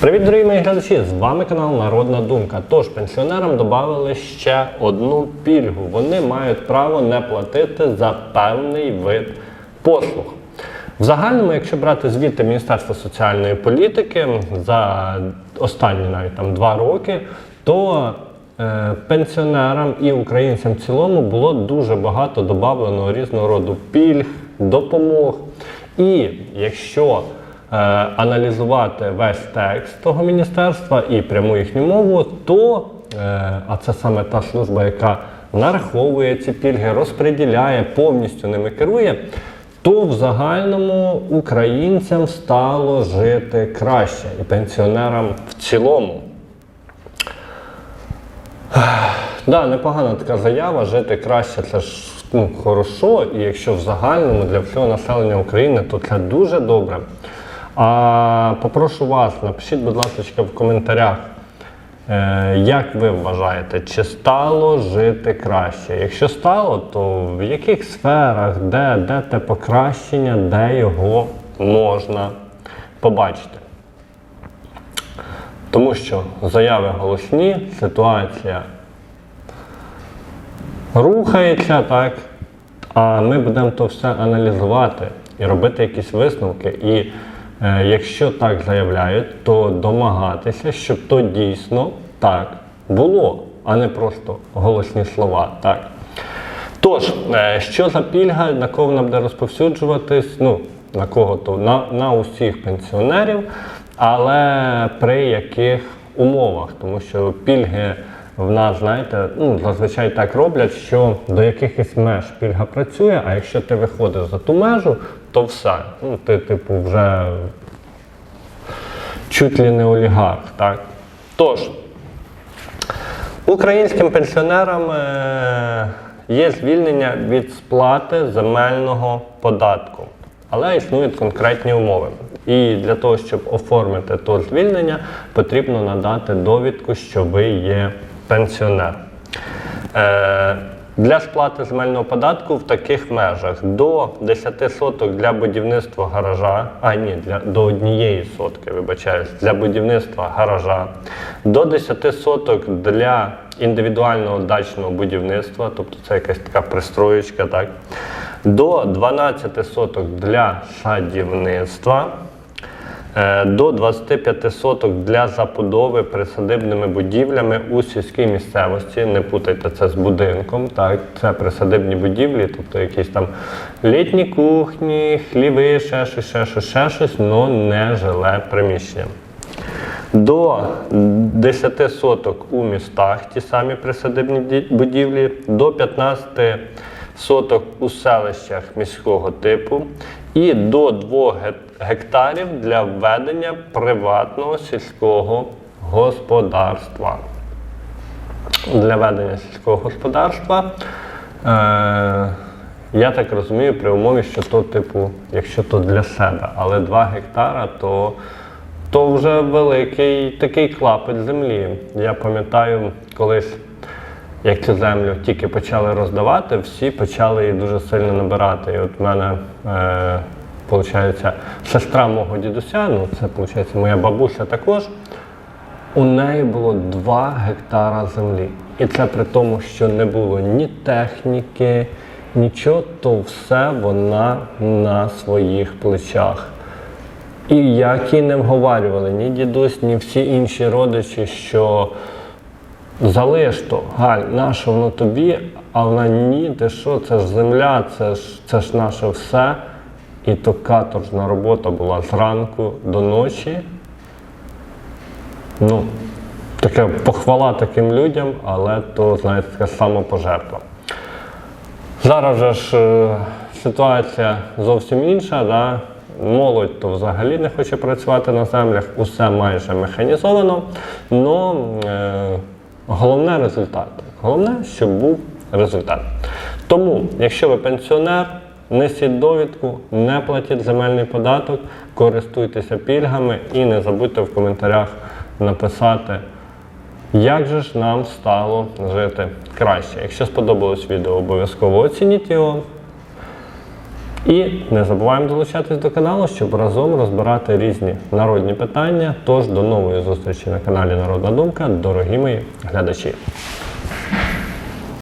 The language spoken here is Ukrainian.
Привіт, дорогі мої глядачі! З вами канал Народна Думка. Тож пенсіонерам додали ще одну пільгу. Вони мають право не платити за певний вид послуг. В загальному, якщо брати звіти Міністерства соціальної політики за останні навіть там два роки, то е, пенсіонерам і українцям в цілому було дуже багато додавлено різного роду пільг, допомог. І якщо аналізувати весь текст того міністерства і пряму їхню мову, то е, а це саме та служба, яка нараховує ці пільги, розподіляє, повністю ними керує, то в загальному українцям стало жити краще і пенсіонерам в цілому. Да, непогана така заява, жити краще це ж ну, хорошо, і якщо в загальному для всього населення України, то це дуже добре. А попрошу вас, напишіть, будь ласка, в коментарях, е, як ви вважаєте, чи стало жити краще? Якщо стало, то в яких сферах, де, де те покращення, де його можна побачити? Тому що заяви голосні, ситуація рухається, так? А ми будемо то все аналізувати і робити якісь висновки. І якщо так заявляють, то домагатися, щоб то дійсно так було, а не просто голосні слова. Так? Тож, е, що за пільга, на кого вона буде розповсюджуватись? Ну, на кого то? На, на усіх пенсіонерів, але при яких умовах? Тому що пільги в нас, знаєте, ну, зазвичай так роблять, що до якихось меж пільга працює, а якщо ти виходиш за ту межу, то все. Ну, ти, типу, вже чуть ли не олігарх. Так? Тож, Українським пенсіонерам е, є звільнення від сплати земельного податку, але існують конкретні умови. І для того, щоб оформити то звільнення, потрібно надати довідку, що ви є пенсіонер. Е, для сплати земельного податку в таких межах до 10 соток для будівництва гаража, а ні, для, до однієї сотки, вибачаюсь, для будівництва гаража, до 10 соток для індивідуального дачного будівництва, тобто це якась така пристроєчка, так, до 12 соток для садівництва. Е, До 25 соток для забудови присадибними будівлями у сільській місцевості. Не путайте це з будинком. Так, це присадибні будівлі, тобто якісь там літні кухні, хліви, ще щось, ще щось, ще щось, але не жиле приміщення. До 10 соток у містах ті самі присадибні будівлі, до 15 соток у селищах міського типу і до 2 гектарів для введення приватного сільського господарства. Для ведення сільського господарства. Е, я так розумію, при умові, що то, типу, якщо то для себе, але 2 гектара, то, то вже великий такий клапоть землі. Я пам'ятаю, колись, як цю землю тільки почали роздавати, всі почали її дуже сильно набирати. І от в мене, е, сестра мого дідуся, ну це виходить, моя бабуся також. У неї було 2 гектара землі. І це при тому, що не було ні техніки, нічого, то все вона на своїх плечах. І як і не вговарювали ні дідусь, ні всі інші родичі, що залиш то, Галь, наше воно тобі, а вона ні, ти що, це ж земля, це ж, це ж наше все. І то каторжна робота була зранку до ночі. Ну, таке похвала таким людям, але то, знаєте, така самопожертва. Зараз же ж е, ситуація зовсім інша. Да? Молодь то взагалі не хоче працювати на землях, усе майже механізовано. Но е, головне результат. Головне, щоб був результат. Тому, якщо ви пенсіонер, несіть довідку, не платіть земельний податок, користуйтеся пільгами і не забудьте в коментарях написати. Як же ж нам стало жити краще? Якщо сподобалось відео, обов'язково оцініть його. І не забуваємо долучатись до каналу, щоб разом розбирати різні народні питання. Тож до нової зустрічі на каналі Народна Думка, дорогі мої глядачі.